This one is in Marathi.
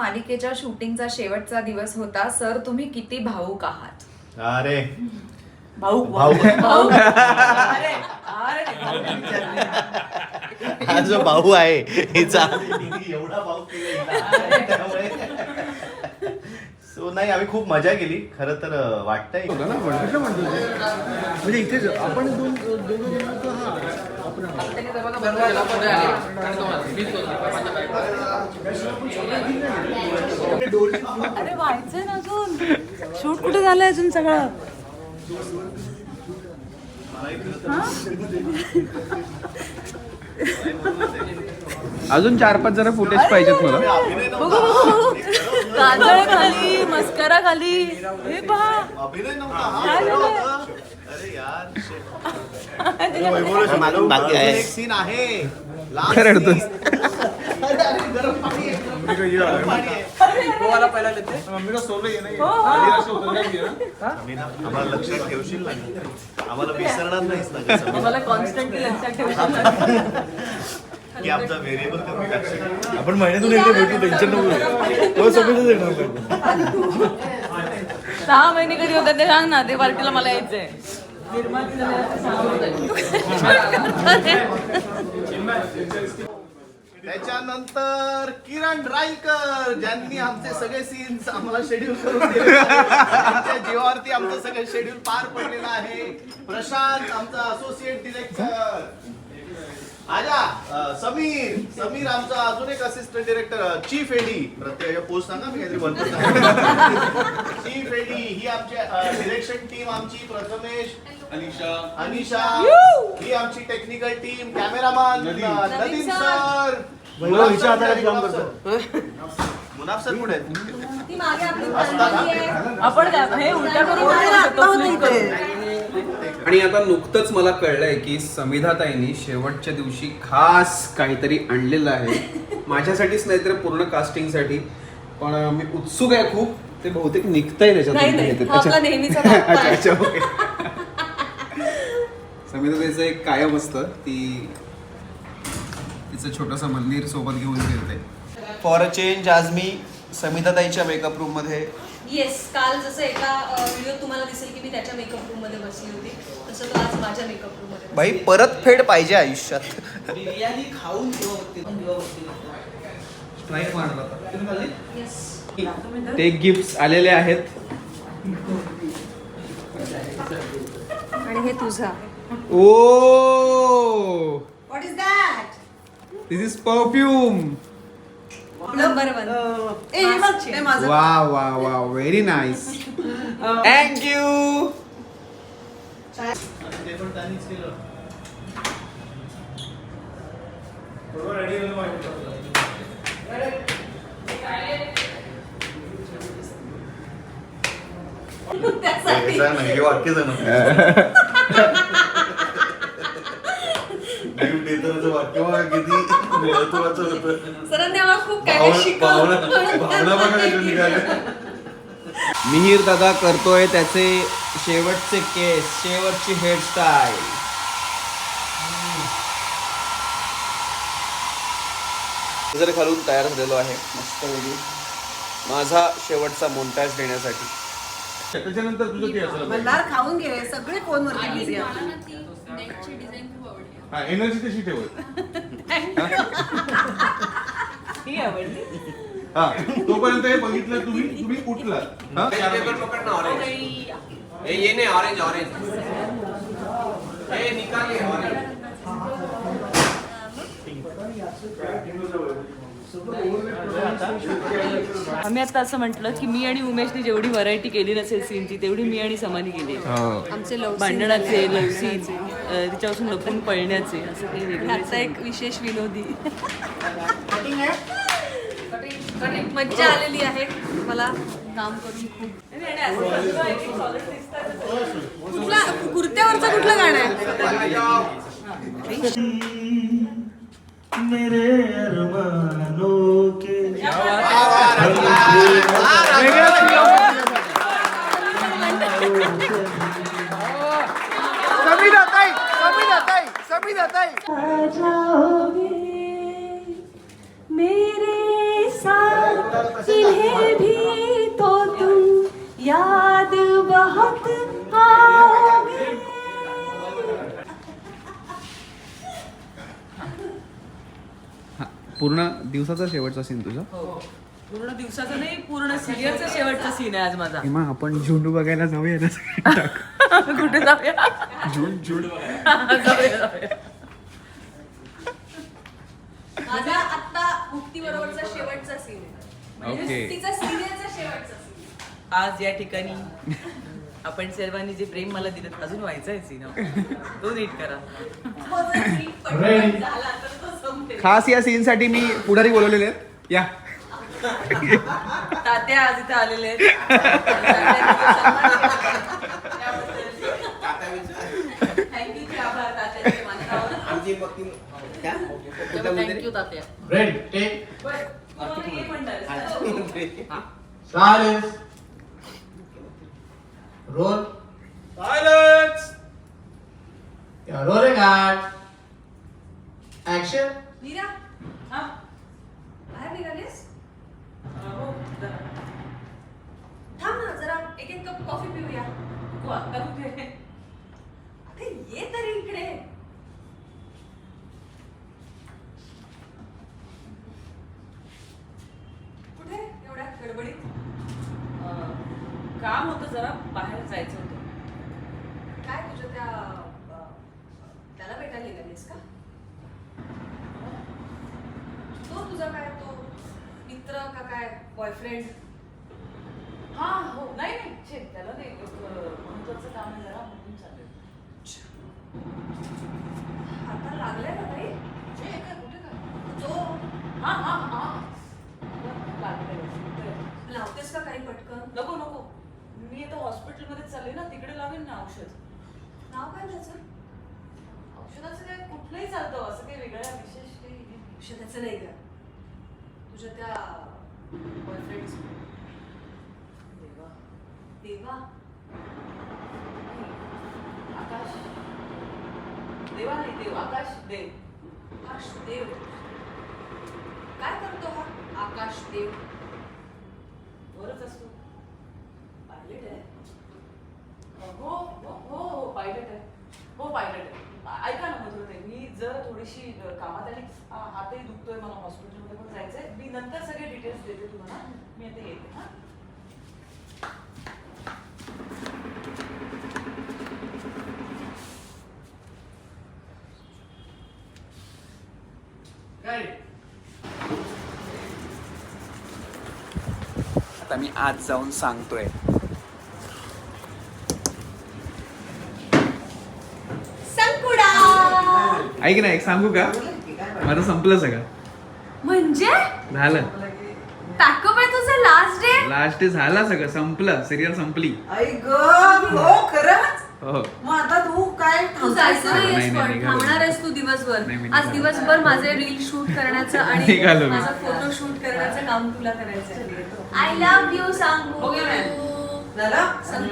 मालिकेच्या शूटिंगचा शेवटचा दिवस होता. सर तुम्ही किती भाऊक आहात? अरे. भाऊ भाऊ भाऊ अरे, अरे, हा जो भाऊ आहे हिचा. एवढा भाऊ त्यामुळे सो नाही आम्ही खूप मजा केली. खरं तर वाटतंय. होता ना म्हणतो ते? म्हणजे इथेच आपण दोन दोघं जण होतो, हा आपण अरे व्हायचंय ना अजून. शूट कुठे झालंय अजून सगळं? अजून चार पाच जरा फुटेज पाहिजेत मला. काजळ खाली मस्करा खाली हे पहा. काय बाकी आहे. सीन आहे. काय रडतोस? आम्हाला लक्षात ठेवशील ना? आम्हाला विसरणार नाहीस ना कसं मला कॉन्स्टंटली लक्षात ठेवशील की आमचा व्हेरिएबल कमी लक्षात आपण महिन्यातून एकदा भेटू टेन्शन नको हो सगळं येणार सहा महिने कधी होतात ते सांग ना ते पार्टीला मला यायचंय. त्याच्यानंतर किरण राईकर ज्यांनी आमचे सगळे सीन्स आम्हाला शेड्यूल करून दिले. त्यांच्या जीवावरती आमचं सगळं शेड्यूल पार पडलेलं आहे. प्रशांत आमचा असोसिएट डिरेक्टर आजा समीर समीर आमचा अजून एक असिस्टंट डिरेक्टर चीफ एडी प्रत्येक पोस्ट सांगा मी काहीतरी बनतो चीफ एडी ही आमची डिरेक्शन टीम आमची प्रथमेश अनिशा. अनिशा. ही आमची technical team cameraman Nadeem. Sir Munaf sir कुठे. आपण हे उलट्या करून आणि आता नुकतंच मला कळलंय की समिधाताईंनी शेवटच्या दिवशी खास काहीतरी आणलेलं आहे. माझ्यासाठीच नाही तर पूर्ण कास्टिंगसाठी पण मी उत्सुक आहे खूप. ते बहुतेक निघतंय त्याच्यातून हा समिधाताईचं एक कायम असतं ती तिचं छोटंसं मंदिर सोबत घेऊन फिरते. फॉर अ चेंज आज मी समिधाताईच्या मेकअप रूममध्ये येस काल जसं एका व्हिडिओ तुम्हाला दिसेल की मी त्याच्या मेकअप रूममध्ये बसली होती. तसं तो आज माझ्या मेकअप रूममध्ये भाई परत फेड पाहिजे आयुष्यात. बिर्याणी खाऊन मारला येस ते गिफ्ट आलेले आहेत. आणि हे तुझा. ओ! What is that this is perfume number one ए हे बघ ते माझं. वा वा वा व्हेरी नाईस थँक्यू ते पण त्यांनीच केलं. हे वाक्य वाक्य किती महत्वाचं होतं. सरांनी आम्हाला खूप काय काय शिकवलं. भावना बघा कशा निघाल्या मिहीर दादा करतोय त्याचे शेवटचे केस शेवटची हेअरस्टाईल जर घालून तयार झालेलो आहे. मस्त माझा शेवटचा मोन्टाज देण्यासाठी. त्याच्यानंतर तुझं ते असलं मल्हार खाऊन घे सगळे फोन वरती बिझी हा एनर्जी तशी ठेवत ही आवडली. हा तोपर्यंत हे बघितलं तुम्ही तुम्ही उठला. हा? ये नाही. ऑरेंज ऑरेंज हे निकाल ऑरेंज आम्ही आता असं म्हटलं की मी आणि उमेशने जेवढी व्हरायटी केली नसेल सीनची तेवढी मी आणि समानी केली आहे. आमचे लव भांडणाचे लवसी तिच्यापासून लपून पळण्याचे असं काही वेगळं आजचा एक विशेष विनोदी. मज्जा आलेली आहे. मला काम करून खूप कुठला? कुर्त्यावरचं कुठलं गाणं आहे? मेरे अरमानों के। मेरे साथ इन्हें भी तो तुम याद बहुत पूर्ण दिवसाचा शेवटचा सीन तुझा? हो पूर्ण दिवसाचा नाही पूर्ण सिरियलचा शेवटचा सीन आहे आज माझा. हेमा आपण झुंडू बघायला जाऊया ना. कुठे जाऊया? झुंड झुंड जाऊया जाऊया. माझा आता मुक्ती बरोबरचा शेवटचा सीन आहे. म्हणजे Okay. मुक्तीचा सिरियलचा शेवटचा सीन आज या ठिकाणी आपण सर्वांनी जे प्रेम मला दिलं अजून व्हायचं आहे सीन तो नीट करा. जर पटकन झाला तर खास या सीन साठी मी पुढारी बोलवलेले आहेत. या. तात्या आज इथे आलेले आहेत. थँक्यू आभार तात्याचे माझ्यावर थँक्यू तात्या. रेडी टेक तुम्हाला ये म्हणणार silence roll silence rolling at action Meera हा बाहेर निघालीस हो जरा. थांब ना जरा एक एक कप कॉफी पिऊया. तू आता कुठे? अरे ये तरी इकडे कुठे एवढ्या गडबडीत अं, काम होतं जरा बाहेर जायचं होतं काय तुझ्या त्या अ, त्याला भेटायला निघालीस का तुझा काय तो मित्र का काय बॉयफ्रेंड हा हो. नाही नाही. छे त्याला नाही. एक, महत्वाचं काम आहे जरा म्हणून चाललंय. आता लागलाय ना बाई छे, काय कुठे काय? तो? हा हा हा. लागलंय. लावतेस का काही पटकन? नको नको. मी आता हॉस्पिटलमध्ये चालले ना तिकडे लावेन ना औषध. नाव काय त्याचं? औषधाचं काय कुठलंही चालतं असं काही वेगळ्या विशेष काही. औषधाचं नाही का? तुझ्या त्या बॉयफ्रेंड देवा. देवा. आकाश. देवा नाही देव. आकाश देव. आकाश देव. काय करतो हा? आकाश देव. बरंच असतो पायलट आहे हो हो हो हो पायलट आहे हो पायलट आहे ऐका ना मधुर ताई, मी जर थोडीशी कामात आली हातही दुखतोय मला हॉस्पिटलमध्ये पण जायचंय. मी नंतर सगळे डिटेल्स देते तुम्हाला. मी आता येते हा. आता मी आज जाऊन सांगतोय. ऐक ना एक सांगू का? माझं संपलं सगळं. म्हणजे? झालं. पॅकअप आहे तुझं लास्ट डे लास्ट डे झाला सगळं संपलं. सिरियल संपली. आई ग हो खरंच? हो. मग आता तू काय तू जायचं नाही, नाहीयेस नाही, पण निघालो. थांबणार आहेस तू दिवसभर. नाही, मी आज निघालो. दिवसभर माझे रील शूट करायचं आणि निघालो मी. माझा फोटो शूट करण्याचं काम तुला करायचं आय लव्ह यू सांगू. झालं?